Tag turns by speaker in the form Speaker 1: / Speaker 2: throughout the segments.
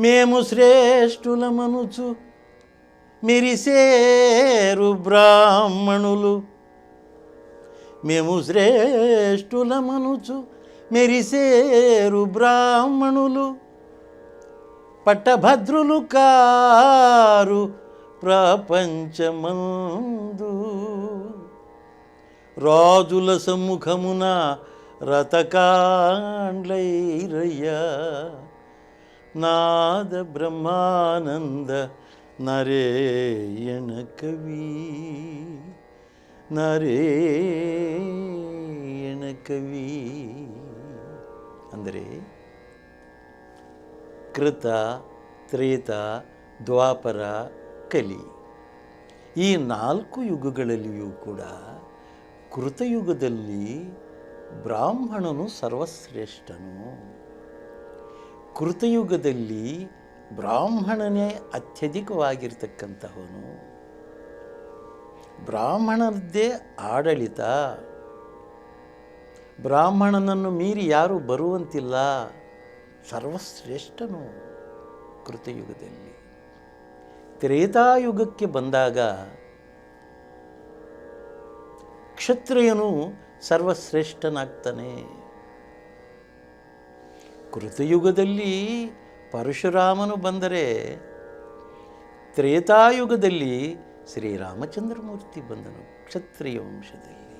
Speaker 1: మేము శ్రేష్ఠులమనుచు మిరిసేరు బ్రాహ్మణులు మేము శ్రేష్ఠులమనుచు మెరిసేరు బ్రాహ్మణులు పట్టభద్రులు కారు ప్రపంచమందు. రాజుల సమ్ముఖమున రతకాండ్లైరయ్యా நாத ಬ್ರಹ್ಮಾನಂದ நரேயண ಕವಿ. ನರೇಣ ಕವಿ. ಅಂದರೆ ಕೃತ, ತ್ರೇತ, ದ್ವಾಪರ, ಕಲಿ. ಈ ನಾಲ್ಕು ಯುಗಗಳಲ್ಲಿಯೂ ಕೂಡ ಕೃತಯುಗದಲ್ಲಿ ಬ್ರಾಹ್ಮಣನು ಸರ್ವಶ್ರೇಷ್ಠನು. ಕೃತಯುಗದಲ್ಲಿ ಬ್ರಾಹ್ಮಣನೇ ಅತ್ಯಧಿಕವಾಗಿರ್ತಕ್ಕಂತಹವನು. ಬ್ರಾಹ್ಮಣರದ್ದೇ ಆಡಳಿತ. ಬ್ರಾಹ್ಮಣನನ್ನು ಮೀರಿ ಯಾರೂ ಬರುವಂತಿಲ್ಲ. ಸರ್ವಶ್ರೇಷ್ಠನು ಕೃತಯುಗದಲ್ಲಿ. ತ್ರೇತಾಯುಗಕ್ಕೆ ಬಂದಾಗ ಕ್ಷತ್ರಿಯನು ಸರ್ವಶ್ರೇಷ್ಠನಾಗ್ತಾನೆ. ಕೃತಯುಗದಲ್ಲಿ ಪರಶುರಾಮನು ಬಂದರೆ, ತ್ರೇತಾಯುಗದಲ್ಲಿ ಶ್ರೀರಾಮಚಂದ್ರಮೂರ್ತಿ ಬಂದನು ಕ್ಷತ್ರಿಯ ವಂಶದಲ್ಲಿ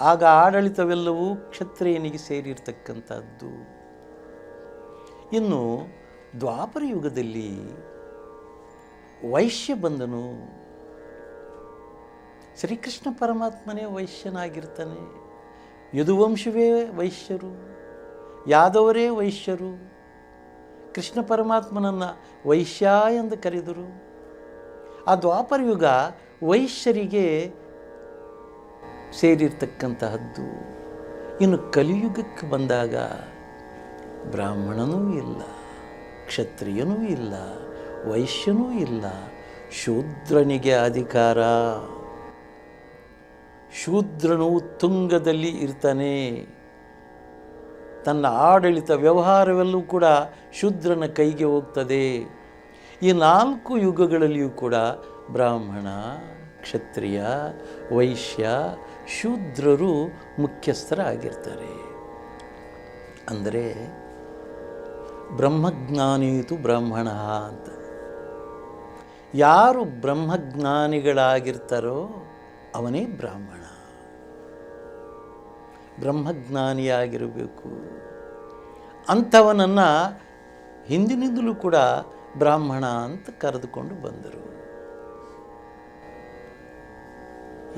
Speaker 1: ಆಗ ಆಡಳಿತವೆಲ್ಲವೂ ಕ್ಷತ್ರಿಯನಿಗೆ ಸೇರಿರ್ತಕ್ಕಂಥದ್ದು. ಇನ್ನು ದ್ವಾಪರ ಯುಗದಲ್ಲಿ ವೈಶ್ಯ ಬಂದನು. ಶ್ರೀಕೃಷ್ಣ ಪರಮಾತ್ಮನೇ ವೈಶ್ಯನಾಗಿರ್ತಾನೆ. ಯದುವಂಶವೇ ವೈಶ್ಯರು, ಯಾದವರೇ ವೈಶ್ಯರು, ಕೃಷ್ಣ ಪರಮಾತ್ಮನನ್ನು ವೈಶ್ಯ ಎಂದು ಕರೆದರು. ಆ ದ್ವಾಪರ ಯುಗ ವೈಶ್ಯರಿಗೆ ಸೇರಿರ್ತಕ್ಕಂತಹದ್ದು. ಇನ್ನು ಕಲಿಯುಗಕ್ಕೆ ಬಂದಾಗ ಬ್ರಾಹ್ಮಣನೂ ಇಲ್ಲ, ಕ್ಷತ್ರಿಯನೂ ಇಲ್ಲ, ವೈಶ್ಯನೂ ಇಲ್ಲ, ಶೂದ್ರನಿಗೆ ಅಧಿಕಾರ. ಶೂದ್ರನು ತುಂಗದಲ್ಲಿ ಇರ್ತಾನೆ. ತನ್ನ ಆಡಳಿತ ವ್ಯವಹಾರವೆಲ್ಲೂ ಕೂಡ ಶೂದ್ರನ ಕೈಗೆ ಹೋಗ್ತದೆ. ಈ ನಾಲ್ಕು ಯುಗಗಳಲ್ಲಿಯೂ ಕೂಡ ಬ್ರಾಹ್ಮಣ, ಕ್ಷತ್ರಿಯ, ವೈಶ್ಯ, ಶೂದ್ರರು ಮುಖ್ಯಸ್ಥರಾಗಿರ್ತಾರೆ. ಅಂದರೆ ಬ್ರಹ್ಮಜ್ಞಾನಿಯಿತು ಬ್ರಾಹ್ಮಣ ಅಂತ. ಯಾರು ಬ್ರಹ್ಮಜ್ಞಾನಿಗಳಾಗಿರ್ತಾರೋ ಅವನೇ ಬ್ರಾಹ್ಮಣ. ಬ್ರಹ್ಮಜ್ಞಾನಿಯಾಗಿರಬೇಕು. ಅಂಥವನನ್ನು ಹಿಂದಿನಿಂದಲೂ ಕೂಡ ಬ್ರಾಹ್ಮಣ ಅಂತ ಕರೆದುಕೊಂಡು ಬಂದರು.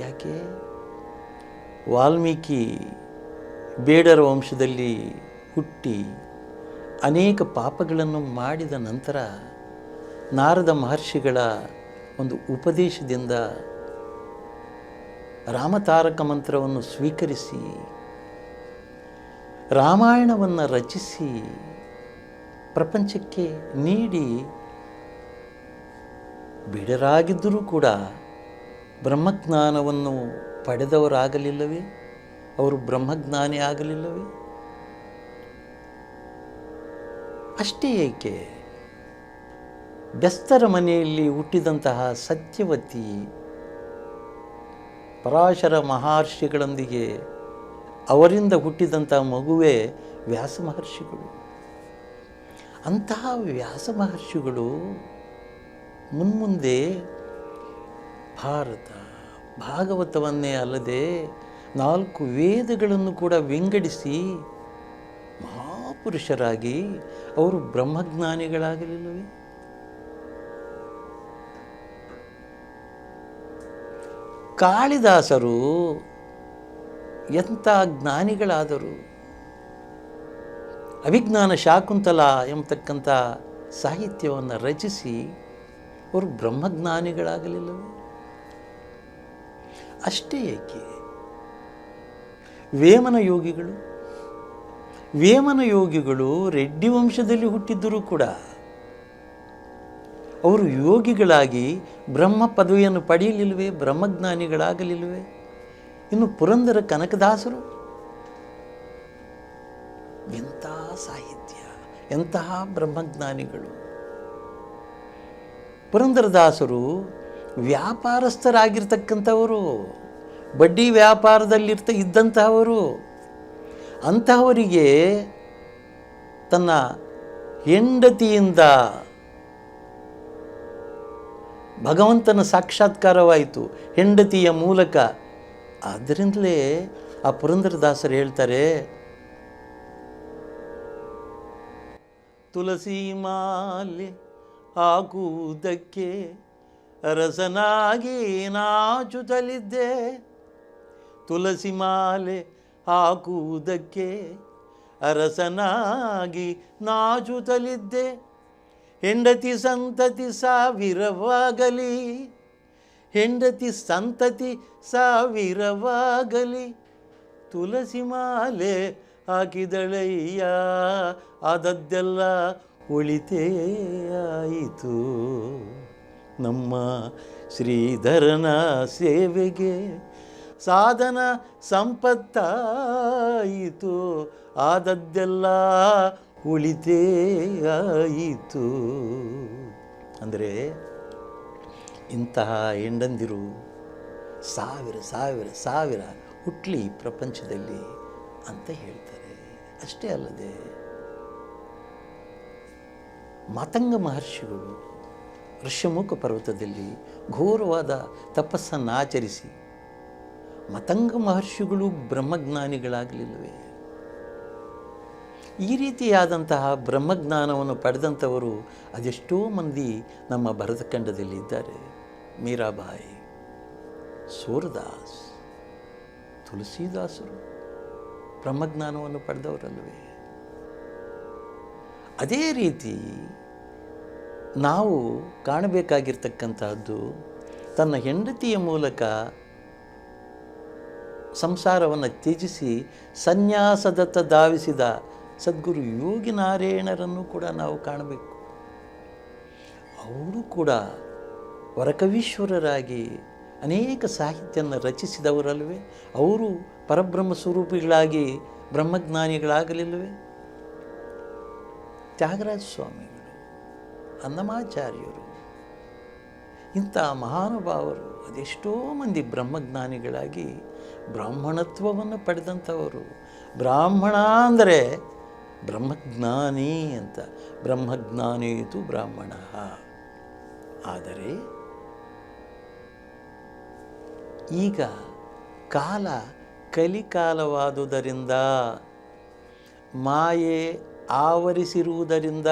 Speaker 1: ಯಾಕೆ? ವಾಲ್ಮೀಕಿ ಬೇಡರ ವಂಶದಲ್ಲಿ ಹುಟ್ಟಿ ಅನೇಕ ಪಾಪಗಳನ್ನು ಮಾಡಿದ ನಂತರ ನಾರದ ಮಹರ್ಷಿಗಳ ಒಂದು ಉಪದೇಶದಿಂದ ರಾಮತಾರಕ ಮಂತ್ರವನ್ನು ಸ್ವೀಕರಿಸಿ ರಾಮಾಯಣವನ್ನು ರಚಿಸಿ ಪ್ರಪಂಚಕ್ಕೆ ನೀಡಿ, ಬಿಡರಾಗಿದ್ದರೂ ಕೂಡ ಬ್ರಹ್ಮಜ್ಞಾನವನ್ನು ಪಡೆದವರಾಗಲಿಲ್ಲವೇ? ಅವರು ಬ್ರಹ್ಮಜ್ಞಾನಿ ಆಗಲಿಲ್ಲವೇ? ಅಷ್ಟೇ ಏಕೆ? ಬೆಸ್ತರ ಮನೆಯಲ್ಲಿ ಹುಟ್ಟಿದಂತಹ ಸತ್ಯವತಿ ಪರಾಶರ ಮಹರ್ಷಿಗಳೊಂದಿಗೆ ಅವರಿಂದ ಹುಟ್ಟಿದಂಥ ಮಗುವೇ ವ್ಯಾಸ ಮಹರ್ಷಿಗಳು. ಅಂತಹ ವ್ಯಾಸ ಮಹರ್ಷಿಗಳು ಮುನ್ಮುಂದೆ ಭಾರತ, ಭಾಗವತವನ್ನೇ ಅಲ್ಲದೆ ನಾಲ್ಕು ವೇದಗಳನ್ನು ಕೂಡ ವಿಂಗಡಿಸಿ ಮಹಾಪುರುಷರಾಗಿ ಅವರು ಬ್ರಹ್ಮಜ್ಞಾನಿಗಳಾಗಲಿಲ್ಲವೇ? ಕಾಳಿದಾಸರು ಎಂಥ ಜ್ಞಾನಿಗಳಾದರೂ? ಅವಿಜ್ಞಾನ ಶಾಕುಂತಲ ಎಂಬತಕ್ಕಂಥ ಸಾಹಿತ್ಯವನ್ನು ರಚಿಸಿ ಅವರು ಬ್ರಹ್ಮಜ್ಞಾನಿಗಳಾಗಲಿಲ್ಲವೇ? ಅಷ್ಟೇ ಏಕೆ? ವೇಮನ ಯೋಗಿಗಳು? ವೇಮನ ಯೋಗಿಗಳು ರೆಡ್ಡಿ ವಂಶದಲ್ಲಿ ಹುಟ್ಟಿದ್ದರೂ ಕೂಡ ಅವರು ಯೋಗಿಗಳಾಗಿ ಬ್ರಹ್ಮ ಪದವಿಯನ್ನು ಪಡೆಯಲಿಲ್ಲವೇ, ಬ್ರಹ್ಮಜ್ಞಾನಿಗಳಾಗಲಿಲ್ಲವೇ? ಇನ್ನು ಪುರಂದರ ಕನಕದಾಸರು? ಎಂಥ ಸಾಹಿತ್ಯ ಎಂತಹ ಬ್ರಹ್ಮಜ್ಞಾನಿಗಳು. ಪುರಂದರದಾಸರು ವ್ಯಾಪಾರಸ್ಥರಾಗಿರ್ತಕ್ಕಂಥವರು, ಬಡ್ಡಿ ವ್ಯಾಪಾರದಲ್ಲಿರ್ತ ಇದ್ದಂತಹವರು ಅಂತಹವರಿಗೆ ತನ್ನ ಹೆಂಡತಿಯಿಂದ ಭಗವಂತನ ಸಾಕ್ಷಾತ್ಕಾರವಾಯಿತು. ಹೆಂಡತಿಯ ಮೂಲಕ ಆದ್ದರಿಂದಲೇ ಆ ಪುರಂದರದಾಸರು ಹೇಳ್ತಾರೆ ತುಳಸಿ ಮಾಲೆ ಹಾಕುವುದಕ್ಕೆ ರಸನಾಗಿ ನಾಚುತ್ತಲಿದ್ದೆ ತುಳಸಿ ಮಾಲೆ ಹಾಕುವುದಕ್ಕೆ ಅರಸನಾಗಿ ನಾಚುತ್ತಲಿದ್ದೆ ಹೆಂಡತಿ ಸಂತತಿ ಸಾವಿರವಾಗಲಿ ಹೆಂಡತಿ ಸಂತತಿ ಸಾವಿರವಾಗಲಿ. ತುಳಸಿ ಮಾಲೆ ಹಾಕಿದಳಯ್ಯ, ಆದದ್ದೆಲ್ಲ ಒಳಿತೆಯಾಯಿತು ನಮ್ಮ ಶ್ರೀಧರನ ಸೇವೆಗೆ ಸಾಧನ ಸಂಪತ್ತಾಯಿತು, ಆದದ್ದೆಲ್ಲ ಉಳಿತೇ ಆಯಿತು. ಅಂದರೆ ಇಂತಹ ಹೆಂಡಂದಿರು ಸಾವಿರ ಸಾವಿರ ಸಾವಿರ ಹುಟ್ಲಿ ಪ್ರಪಂಚದಲ್ಲಿ ಅಂತ ಹೇಳ್ತಾರೆ. ಅಷ್ಟೇ ಅಲ್ಲದೆ ಮಾತಂಗ ಮಹರ್ಷಿಗಳು ಋಷ್ಯಮುಖ ಪರ್ವತದಲ್ಲಿ ಘೋರವಾದ ತಪಸ್ಸನ್ನು ಆಚರಿಸಿ ಮತಂಗ ಮಹರ್ಷಿಗಳು ಬ್ರಹ್ಮಜ್ಞಾನಿಗಳಾಗಲಿಲ್ಲವೇ? ಈ ರೀತಿಯಾದಂತಹ ಬ್ರಹ್ಮಜ್ಞಾನವನ್ನು ಪಡೆದಂಥವರು ಅದೆಷ್ಟೋ ಮಂದಿ ನಮ್ಮ ಭರತಖಂಡದಲ್ಲಿ ಇದ್ದಾರೆ. ಮೀರಾಬಾಯಿ, ಸೂರದಾಸ್, ತುಳಸಿದಾಸರು ಬ್ರಹ್ಮಜ್ಞಾನವನ್ನು ಪಡೆದವರಲ್ವೇ ಅದೇ ರೀತಿ ನಾವು ಕಾಣಬೇಕಾಗಿರ್ತಕ್ಕಂತಹದ್ದು ತನ್ನ ಹೆಂಡತಿಯ ಮೂಲಕ ಸಂಸಾರವನ್ನು ತ್ಯಜಿಸಿ ಸನ್ಯಾಸದತ್ತ ಧಾವಿಸಿದ ಸದ್ಗುರು ಯೋಗಿ ನಾರಾಯಣರನ್ನು ಕೂಡ ನಾವು ಕಾಣಬೇಕು. ಅವರು ಕೂಡ ವರಕವೀಶ್ವರರಾಗಿ ಅನೇಕ ಸಾಹಿತ್ಯವನ್ನು ರಚಿಸಿದವರಲ್ವೇ ಅವರು ಪರಬ್ರಹ್ಮ ಸ್ವರೂಪಿಗಳಾಗಿ ಬ್ರಹ್ಮಜ್ಞಾನಿಗಳಾಗಲಿಲ್ಲವೇ? ತ್ಯಾಗರಾಜ ಸ್ವಾಮಿಗಳು, ಅನ್ನಮಾಚಾರ್ಯರು, ಇಂಥ ಮಹಾನುಭಾವರು, ಅದೆಷ್ಟೋ ಮಂದಿ ಬ್ರಹ್ಮಜ್ಞಾನಿಗಳಾಗಿ ಬ್ರಾಹ್ಮಣತ್ವವನ್ನು ಪಡೆದಂಥವರು. ಬ್ರಾಹ್ಮಣ ಅಂದರೆ ಬ್ರಹ್ಮಜ್ಞಾನಿ ಅಂತ. ಬ್ರಹ್ಮಜ್ಞಾನಿಯಿತು ಬ್ರಾಹ್ಮಣ. ಆದರೆ ಈಗ ಕಾಲ ಕಲಿಕಾಲವಾದುದರಿಂದ, ಮಾಯೆ ಆವರಿಸಿರುವುದರಿಂದ,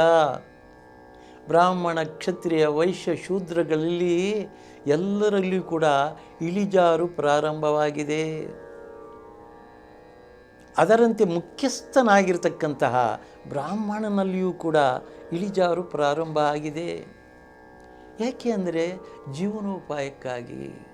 Speaker 1: ಬ್ರಾಹ್ಮಣ ಕ್ಷತ್ರಿಯ ವೈಶ್ಯ ಶೂದ್ರಗಳಲ್ಲಿ ಎಲ್ಲರಲ್ಲಿಯೂ ಕೂಡ ಇಳಿಜಾರು ಪ್ರಾರಂಭವಾಗಿದೆ. ಅದರಂತೆ ಮುಖ್ಯಸ್ಥನಾಗಿರ್ತಕ್ಕಂತಹ ಬ್ರಾಹ್ಮಣನಲ್ಲಿಯೂ ಕೂಡ ಇಳಿಜಾರು ಪ್ರಾರಂಭ ಆಗಿದೆ. ಯಾಕೆ ಅಂದರೆ, ಜೀವನೋಪಾಯಕ್ಕಾಗಿ.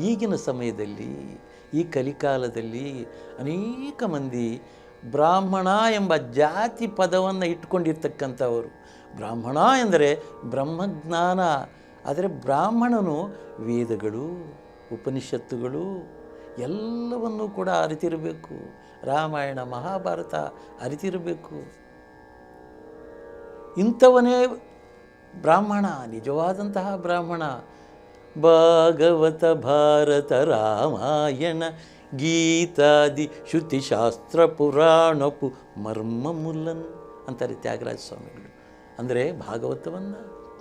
Speaker 1: ಈಗಿನ ಸಮಯದಲ್ಲಿ, ಈ ಕಲಿಕಾಲದಲ್ಲಿ ಅನೇಕ ಮಂದಿ ಬ್ರಾಹ್ಮಣ ಎಂಬ ಜಾತಿ ಪದವನ್ನು ಇಟ್ಕೊಂಡಿರ್ತಕ್ಕಂಥವರು. ಬ್ರಾಹ್ಮಣ ಎಂದರೆ ಬ್ರಹ್ಮಜ್ಞಾನ. ಆದರೆ ಬ್ರಾಹ್ಮಣನು ವೇದಗಳು, ಉಪನಿಷತ್ತುಗಳು ಎಲ್ಲವನ್ನೂ ಕೂಡ ಅರಿತಿರಬೇಕು. ರಾಮಾಯಣ, ಮಹಾಭಾರತ ಅರಿತಿರಬೇಕು. ಇಂಥವನೇ ಬ್ರಾಹ್ಮಣ, ನಿಜವಾದಂತಹ ಬ್ರಾಹ್ಮಣ. ಭಾಗವತ ಭಾರತ ರಾಮಾಯಣ ಗೀತಾದಿ ಶ್ರುತಿಶಾಸ್ತ್ರ ಪುರಾಣಪು ಮರ್ಮ ಮುಲ್ಲನ್ ಅಂತಾರೆ ತ್ಯಾಗರಾಜ ಸ್ವಾಮಿಗಳು. ಅಂದರೆ ಭಾಗವತವನ್ನು,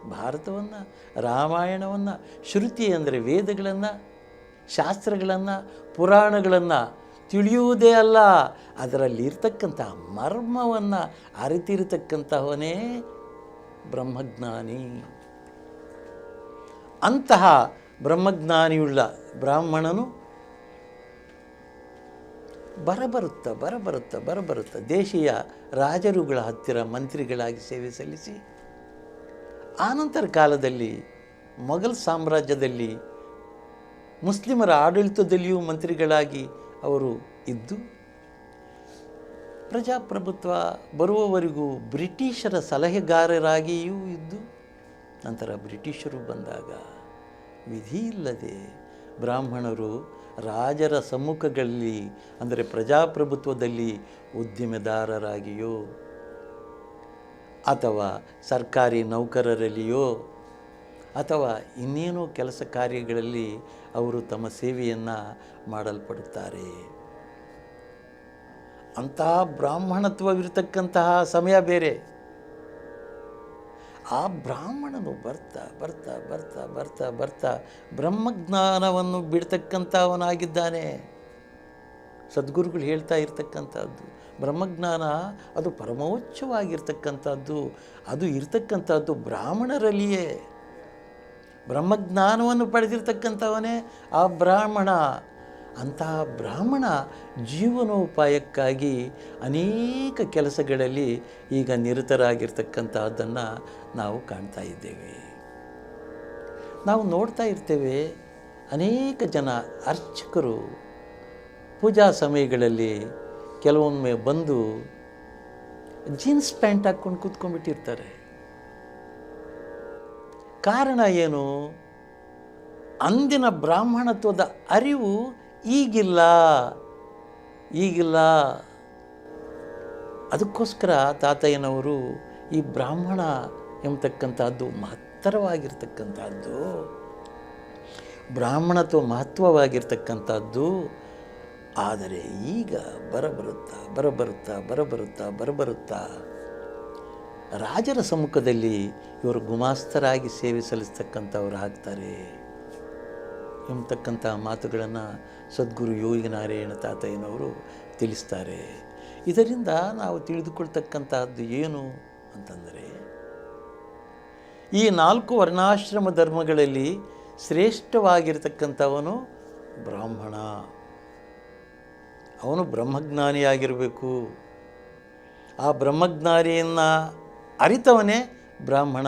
Speaker 1: ಭಾರತವನ್ನು, ರಾಮಾಯಣವನ್ನು, ಶ್ರುತಿ ಅಂದರೆ ವೇದಗಳನ್ನು, ಶಾಸ್ತ್ರಗಳನ್ನು, ಪುರಾಣಗಳನ್ನು ತಿಳಿಯುವುದೇ ಅಲ್ಲ. ಅದರಲ್ಲಿರ್ತಕ್ಕಂಥ ಮರ್ಮವನ್ನು ಅರಿತಿರತಕ್ಕಂತಹವನೇ ಬ್ರಹ್ಮಜ್ಞಾನಿ. ಅಂತಹ ಬ್ರಹ್ಮಜ್ಞಾನಿಯುಳ್ಳ ಬ್ರಾಹ್ಮಣನು ಬರಬರುತ್ತ ಬರಬರುತ್ತ ಬರಬರುತ್ತ ದೇಶೀಯ ರಾಜರುಗಳ ಹತ್ತಿರ ಮಂತ್ರಿಗಳಾಗಿ ಸೇವೆ ಸಲ್ಲಿಸಿ ಆನಂತರ ಕಾಲದಲ್ಲಿ ಮೊಘಲ್ ಸಾಮ್ರಾಜ್ಯದಲ್ಲಿ ಮುಸ್ಲಿಮರ ಆಡಳಿತದಲ್ಲಿಯೂ ಮಂತ್ರಿಗಳಾಗಿ ಅವರು ಇದ್ದು, ಪ್ರಜಾಪ್ರಭುತ್ವ ಬರುವವರೆಗೂ ಬ್ರಿಟಿಷರ ಸಲಹೆಗಾರರಾಗಿಯೂ ಇದ್ದು ನಂತರ ಬ್ರಿಟಿಷರು ಬಂದಾಗ ವಿಧಿ ಇಲ್ಲದೆ ಬ್ರಾಹ್ಮಣರು ರಾಜರ ಸಮ್ಮುಖಗಳಲ್ಲಿ, ಅಂದರೆ ಪ್ರಜಾಪ್ರಭುತ್ವದಲ್ಲಿ ಉದ್ಯಮೆದಾರರಾಗಿಯೋ ಅಥವಾ ಸರ್ಕಾರಿ ನೌಕರರಲ್ಲಿಯೋ ಅಥವಾ ಇನ್ನೇನೋ ಕೆಲಸ ಕಾರ್ಯಗಳಲ್ಲಿ ಅವರು ತಮ್ಮ ಸೇವೆಯನ್ನು ಮಾಡಲ್ಪಡುತ್ತಾರೆ. ಅಂತಹ ಬ್ರಾಹ್ಮಣತ್ವವಿರತಕ್ಕಂತಹ ಸಮಯ ಬೇರೆ. ಆ ಬ್ರಾಹ್ಮಣನು ಬರ್ತಾ ಬರ್ತಾ ಬರ್ತಾ ಬರ್ತಾ ಬರ್ತಾ ಬ್ರಹ್ಮಜ್ಞಾನವನ್ನು ಬಿಡ್ತಕ್ಕಂಥವನಾಗಿದ್ದಾನೆ. ಸದ್ಗುರುಗಳು ಹೇಳ್ತಾ ಇರ್ತಕ್ಕಂಥದ್ದು, ಬ್ರಹ್ಮಜ್ಞಾನ ಅದು ಪರಮೋಚ್ಚವಾಗಿರ್ತಕ್ಕಂಥದ್ದು, ಅದು ಇರ್ತಕ್ಕಂಥದ್ದು ಬ್ರಾಹ್ಮಣರಲ್ಲಿಯೇ. ಬ್ರಹ್ಮಜ್ಞಾನವನ್ನು ಪಡೆದಿರ್ತಕ್ಕಂಥವನೇ ಆ ಬ್ರಾಹ್ಮಣ. ಅಂತಹ ಬ್ರಾಹ್ಮಣ ಜೀವನೋಪಾಯಕ್ಕಾಗಿ ಅನೇಕ ಕೆಲಸಗಳಲ್ಲಿ ಈಗ ನಿರತರಾಗಿರ್ತಕ್ಕಂಥದ್ದನ್ನು ನಾವು ಕಾಣ್ತಾ ಇದ್ದೇವೆ. ನಾವು ನೋಡ್ತಾ ಇರ್ತೇವೆ ಅನೇಕ ಜನ ಅರ್ಚಕರು ಪೂಜಾ ಸಮಯಗಳಲ್ಲಿ ಕೆಲವೊಮ್ಮೆ ಬಂದು ಜೀನ್ಸ್ ಪ್ಯಾಂಟ್ ಹಾಕ್ಕೊಂಡು ಕೂತ್ಕೊಂಡ್ಬಿಟ್ಟಿರ್ತಾರೆ. ಕಾರಣ ಏನು? ಅಂದಿನ ಬ್ರಾಹ್ಮಣತ್ವದ ಅರಿವು ಈಗಿಲ್ಲ ಈಗಿಲ್ಲ. ಅದಕ್ಕೋಸ್ಕರ ತಾತಯ್ಯನವರು ಈ ಬ್ರಾಹ್ಮಣ ಎಂಬತಕ್ಕಂಥದ್ದು ಮಹತ್ತರವಾಗಿರ್ತಕ್ಕಂಥದ್ದು ಬ್ರಾಹ್ಮಣತ್ವ ಮಹತ್ವವಾಗಿರ್ತಕ್ಕಂಥದ್ದು ಆದರೆ ಈಗ ಬರಬರುತ್ತಾ ಬರಬರುತ್ತಾ ಬರಬರುತ್ತಾ ಬರಬರುತ್ತಾ, ರಾಜರ ಸಮ್ಮುಖದಲ್ಲಿ ಇವರು ಗುಮಾಸ್ತರಾಗಿ ಸೇವೆ ಸಲ್ಲಿಸ್ತಕ್ಕಂಥವ್ರು ಆಗ್ತಾರೆ. ಎಂಬತಕ್ಕಂಥ ಮಾತುಗಳನ್ನು ಸದ್ಗುರು ಯೋಗಿ ನಾರಾಯಣ ತಾತಯ್ಯನವರು ತಿಳಿಸ್ತಾರೆ. ಇದರಿಂದ ನಾವು ತಿಳಿದುಕೊಳ್ತಕ್ಕಂತಹದ್ದು ಏನು ಅಂತಂದರೆ, ಈ ನಾಲ್ಕು ವರ್ಣಾಶ್ರಮ ಧರ್ಮಗಳಲ್ಲಿ ಶ್ರೇಷ್ಠವಾಗಿರತಕ್ಕಂಥವನು ಬ್ರಾಹ್ಮಣ. ಅವನು ಬ್ರಹ್ಮಜ್ಞಾನಿಯಾಗಿರಬೇಕು ಆ ಬ್ರಹ್ಮಜ್ಞಾನಿಯನ್ನು ಅರಿತವನೇ ಬ್ರಾಹ್ಮಣ.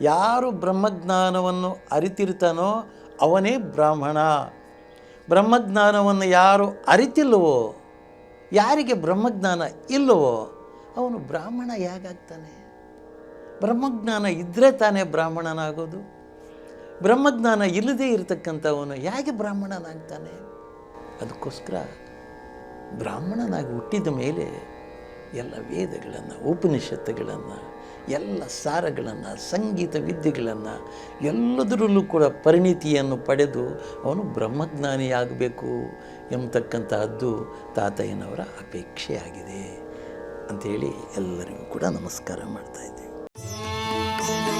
Speaker 1: ಯಾರು ಬ್ರಹ್ಮಜ್ಞಾನವನ್ನು ಅರಿತಿರ್ತಾನೋ ಅವನೇ ಬ್ರಾಹ್ಮಣ. ಬ್ರಹ್ಮಜ್ಞಾನವನ್ನು ಯಾರು ಅರಿತಿಲ್ಲವೋ, ಯಾರಿಗೆ ಬ್ರಹ್ಮಜ್ಞಾನ ಇಲ್ಲವೋ, ಅವನು ಬ್ರಾಹ್ಮಣ ಹೇಗಾಗ್ತಾನೆ? ಬ್ರಹ್ಮಜ್ಞಾನ ಇದ್ದರೆ ತಾನೇ ಬ್ರಾಹ್ಮಣನಾಗೋದು. ಬ್ರಹ್ಮಜ್ಞಾನ ಇಲ್ಲದೇ ಇರತಕ್ಕಂಥವನು ಹೇಗೆ ಬ್ರಾಹ್ಮಣನಾಗ್ತಾನೆ? ಅದಕ್ಕೋಸ್ಕರ ಬ್ರಾಹ್ಮಣನಾಗಿ ಹುಟ್ಟಿದ ಮೇಲೆ ಎಲ್ಲ ವೇದಗಳನ್ನು, ಉಪನಿಷತ್ತುಗಳನ್ನು ಎಲ್ಲ ಸಾರಗಳನ್ನು, ಸಂಗೀತ ವಿದ್ಯೆಗಳನ್ನು, ಎಲ್ಲದರಲ್ಲೂ ಕೂಡ ಪರಿಣಿತಿಯನ್ನು ಪಡೆದು ಅವನು ಬ್ರಹ್ಮಜ್ಞಾನಿಯಾಗಬೇಕು ಎಂಬತಕ್ಕಂತಹದ್ದು ತಾತಯ್ಯನವರ ಅಪೇಕ್ಷೆಯಾಗಿದೆ. ಅಂಥೇಳಿ ಎಲ್ಲರಿಗೂ ಕೂಡ ನಮಸ್ಕಾರ ಮಾಡ್ತಾಯಿದ್ದೇವೆ